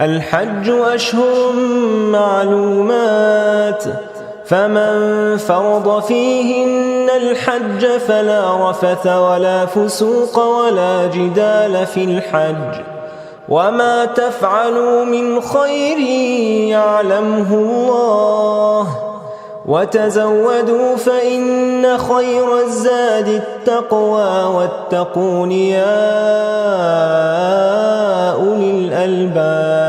الحج أشهر معلومات فمن فرض فيهن الحج فلا رفث ولا فسوق ولا جدال في الحج. وما تفعلوا من خير يعلمه الله. وتزودوا فإن خير الزاد التقوى واتقون يا أولي الألباب.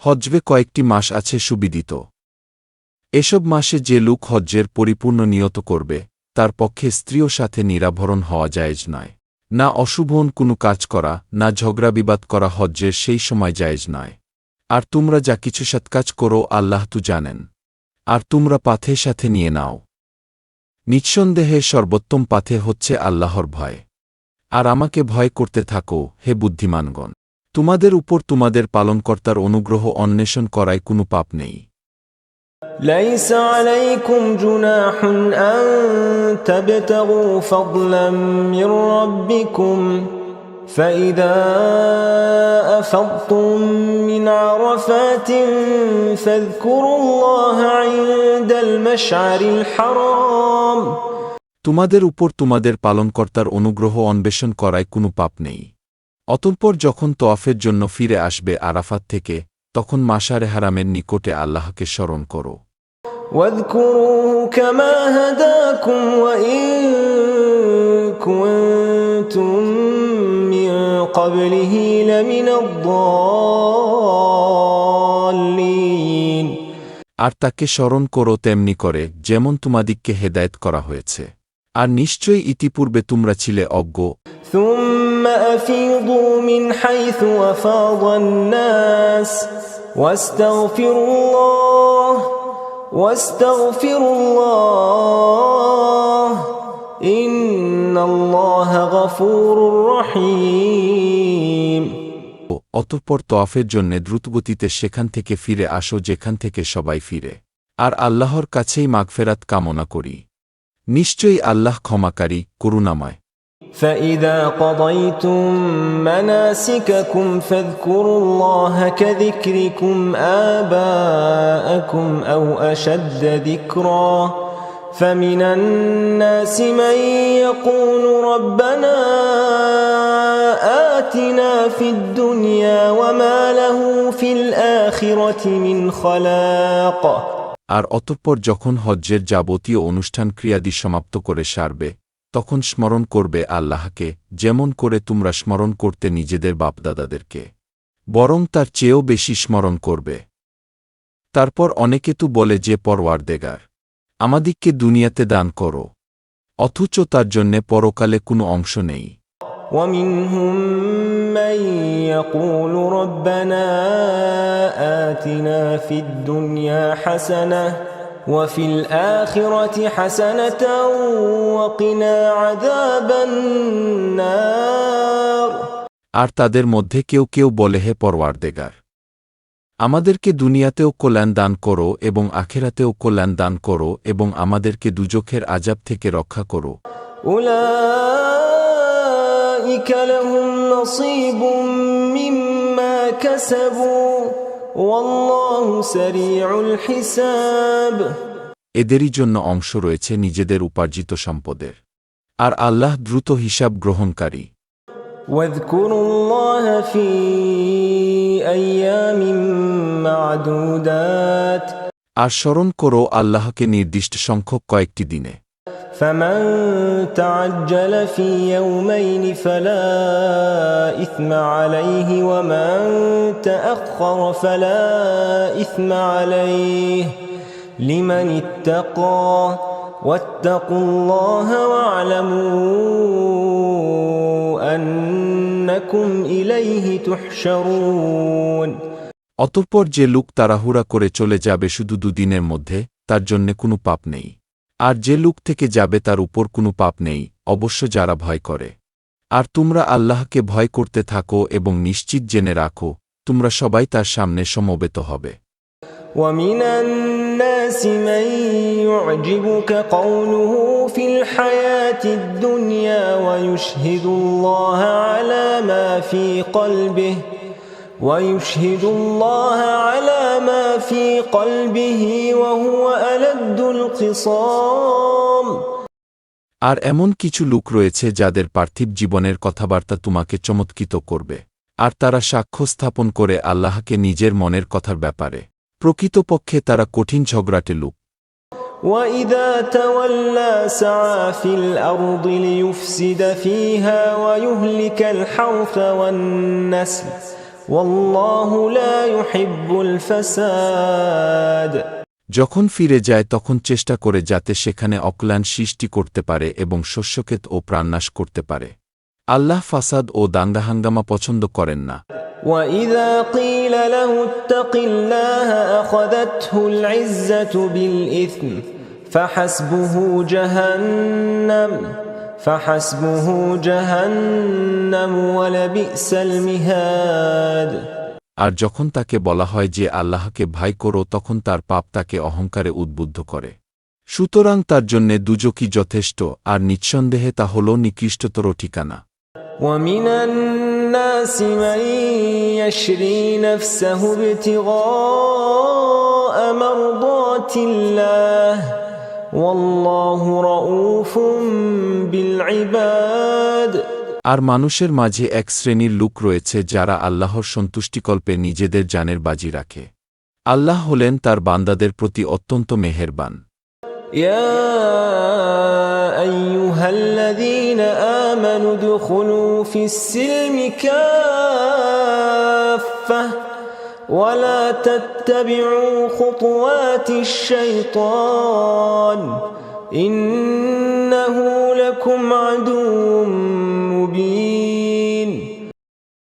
হজ্জবে কয়েকটি মাস আছে সুবিদিত। এসব মাসে যে লোক হজ্জের পরিপূর্ণ নিয়ত করবে, তার পক্ষে স্ত্রীও সাথে নিরাভরণ হওয়া জায়েজ নয়। না অশুভন কোনো কাজ করা, না ঝগড়া বিবাদ করা হজ্জের সেই সময় জায়েজ নয়। আর তোমরা যা কিছু সৎকাজ করো, আল্লাহ তু জানেন। আর তোমরা পাথে সাথে নিয়ে নাও। নিঃসন্দেহে সর্বোত্তম পাথে হচ্ছে আল্লাহর ভয়। আর আমাকে ভয় করতে থাকো, হে বুদ্ধিমানগণ। তোমাদের উপর তোমাদের পালনকর্তার অনুগ্রহ অন্বেষণ করায় কোনো পাপ নেই ليس عليكم جناح أن تبتغوا فضلا من ربكم فإذا أفضتم من عرفات فاذكروا الله عند المشعر الحرام তোমাদের উপর তোমাদের পালনকর্তার অনুগ্রহ অন্বেষণ করায় কোনো পাপ নেই অতঃপর যখন তোয়াফের জন্য ফিরে আসবে আরাফাত থেকে তখন মাসারে হারামের নিকটে আল্লাহকে স্মরণ করো। আর তাকে স্মরণ করো তেমনি করে যেমন তোমাদিককে হেদায়ত করা হয়েছে। আর নিশ্চয়ই ইতিপূর্বে তোমরা ছিলে অজ্ঞ। أفيضوا من حيث أفاض الناس واستغفروا الله واستغفروا الله إن الله غفور رحيم অতঃপর তোয়াফের জন্যে দ্রুতগতিতে সেখান থেকে ফিরে আসো যেখান থেকে সবাই ফিরে আর আল্লাহর কাছেই মাগফেরাত কামনা করি নিশ্চয়ই আল্লাহ ক্ষমাকারী করুণাময় فإذا قضيتم مناسككم فاذكروا الله كذكركم آباءكم أو أشد ذكرا فمن الناس من يقول ربنا آتنا في الدنيا وما له في الآخرة من خلاق আর অতঃপর যখন হজ্জের যাবতীয় অনুষ্ঠান ক্রিয়াদি সমাপ্ত করে সারবে তখন স্মরণ করবে আল্লাহকে যেমন করে তোমরা স্মরণ করতে নিজেদের বাপদাদাদেরকে বরং তার চেয়েও বেশি স্মরণ করবে তারপর অনেকে তো বলে যে পরওয়ারদেগার আমাদিগকে দুনিয়াতে দান করো অথচ তার জন্যে পরকালে কোনো অংশ নেই ومنهم من يقول ربنا آتنا في الدنيا حسنة وفي الآخرة حسنة وقنا عذاب النار আর তাদের মধ্যে কেউ কেউ বলে হে পরওয়ারদেগার আমাদেরকে দুনিয়াতেও কল্যাণ দান করো এবং আখেরাতেও কল্যাণ দান করো এবং আমাদেরকে দুজখের আজাব থেকে রক্ষা করো أولئك لهم نصيب مما كسبوا والله سريع الحساب এদেরই জন্য অংশ রয়েছে নিজেদের উপার্জিত সম্পদের আর আল্লাহ দ্রুত হিসাব গ্রহণকারী واذكروا الله في أيام معدودات আর স্মরণ করো আল্লাহকে নির্দিষ্ট সংখ্যক কয়েকটি দিনে فمن تعجل في يومين فلا إثم عليه ومن تأخر فلا إثم عليه لمن اتقى واتقوا الله واعلموا أنكم إليه تحشرون অতঃপর যে লোক তাড়াহুড়া করে চলে যাবে শুধু দুদিনের মধ্যে তার জন্যে কোনো পাপ নেই আর যে লোক থেকে যাবে তার উপর কোনো পাপ নেই অবশ্য যারা ভয় করে আর তোমরা আল্লাহকে ভয় করতে থাকো এবং নিশ্চিত জেনে রাখো তোমরা সবাই তার সামনে সমবেত হবে ومن الناس من يعجبك قوله في الحياة الدنيا ويشهد الله على ما في قلبه ويشهد الله على ما في قلبه وهو ألد الخصام আর এমন কিছু লোক রয়েছে যাদের পার্থিব জীবনের কথাবার্তা তোমাকে চমৎকৃত করবে আর তারা সাক্ষ্য স্থাপন করে আল্লাহকে নিজের মনের কথার ব্যাপারে প্রকৃতপক্ষে তারা কঠিন ঝগড়াটে লোক وإذا تولى سعى في الأرض ليفسد فيها ويهلك الحرث والنسل والله لا يحب الفساد যখন ফিরে যায় তখন চেষ্টা করে যাতে সেখানে অকল্যাণ সৃষ্টি করতে পারে এবং শস্যক্ষেত ও প্রাণনাশ করতে পারে আল্লাহ ফাসাদ ও দাঙ্গাহাঙ্গামা পছন্দ করেন না وإذا قيل له اتق الله أخذته العزة بالإثم فحسبه جهنم فحسبه جهنم ولبئس المهاد আর যখন তাকে বলা হয় যে আল্লাহকে ভাই করো তখন তার পাপ তাকে অহংকারে উদ্বুদ্ধ করে সুতরাং তার জন্যে দুজকি যথেষ্ট আর নিঃসন্দেহে তা হল নিকৃষ্টতর ঠিকানা ومن الناس من يشري نفسه ابتغاء مرضات الله والله رؤوف بالعباد আর মানুষের মাঝে এক শ্রেণির লোক রয়েছে যারা আল্লাহর সন্তুষ্টিকল্পে নিজেদের জানের বাজি রাখে। আল্লাহ হলেন তার বান্দাদের প্রতি অত্যন্ত মেহেরবান। আমানু দুখুলু ফিস ولا تتبعوا خطوات الشيطان إنه لكم عدو مبين.